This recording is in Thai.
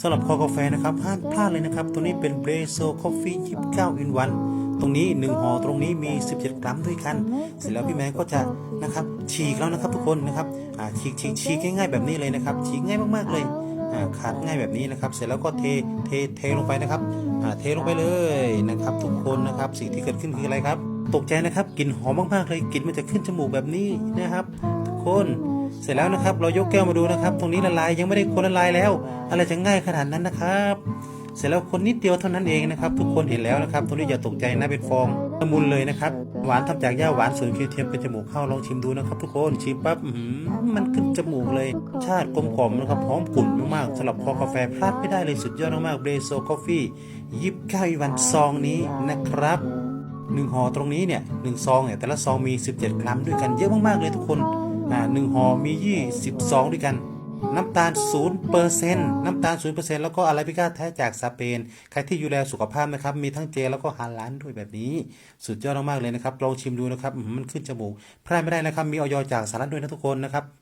สำหรับคอกาแฟนะครับห้ามพลาดเลยนะครับ ตัวนี้เป็นเบรโซคอฟฟี่29 in 1ตรงนี้1ห่อตรงนี้มี 17 กรัมด้วยกัน เสร็จแล้วพี่แมนก็จะนะครับฉีกแล้วนะครับทุกคนนะครับอ่าฉีกฉีกฉีกง่ายๆแบบนี้เลยนะครับ ฉีกง่ายมากๆเลยอ่าขาดง่ายแบบนี้นะครับ เสร็จแล้วก็เทเทเทลงไปนะครับอ่าเทลงไปเลยนะครับ ทุกคนนะครับสิ่งที่เกิดขึ้นคืออะไรครับ ตกใจนะครับกลิ่นหอมมากๆเลยกลิ่นมันจะขึ้นจมูกแบบนี้นะครับ คน เสร็จแล้วนะครับ เรายกแก้วมาดูนะครับ ตรงนี้ละลายยังไม่ได้คนละลายแล้ว อะไรจะง่ายขนาดนั้นนะครับ เสร็จแล้วคนนิดเดียวเท่านั้นเองนะครับ ทุกคนเห็นแล้วนะครับ ตรงนี้อย่าตกใจนะเป็นฟองละมุนเลยนะครับหวานทำจากหญ้าหวานส่วนเทียมเป็นจมูกข้าวลองชิมดูนะครับ ทุกคนชิมปั๊บมันขึ้นจมูกเลย ชาติกลมกล่อมนะครับหอมกลุ่นมากๆสำหรับคอกาแฟพลาดไม่ได้เลยสุดยอดมากๆเบรโซคอฟฟี่ยิบเก้าวันซองนี้นะครับหนึ่งห่อตรงนี้เนี่ยหนึ่งซองเนี่ยแต่ละซองมี 17 กรัมด้วยกันเยอะมากๆเลยทุกคน หนึ่งห่อมี20ซองด้วยกัน น้ำตาล0%น้ำตาล0%แล้วก็อะไรพิก้าแท้จากสเปน ใครที่อยู่แลสุขภาพนะครับ มีทั้งเจแล้วก็ฮาลานด้วยแบบนี้ สุดยอดมากๆเลยนะครับ ลองชิมดูนะครับ มันขึ้นจมูกพลาดไม่ได้นะครับ มีออยจากสหรัฐด้วยนะทุกคนนะครับ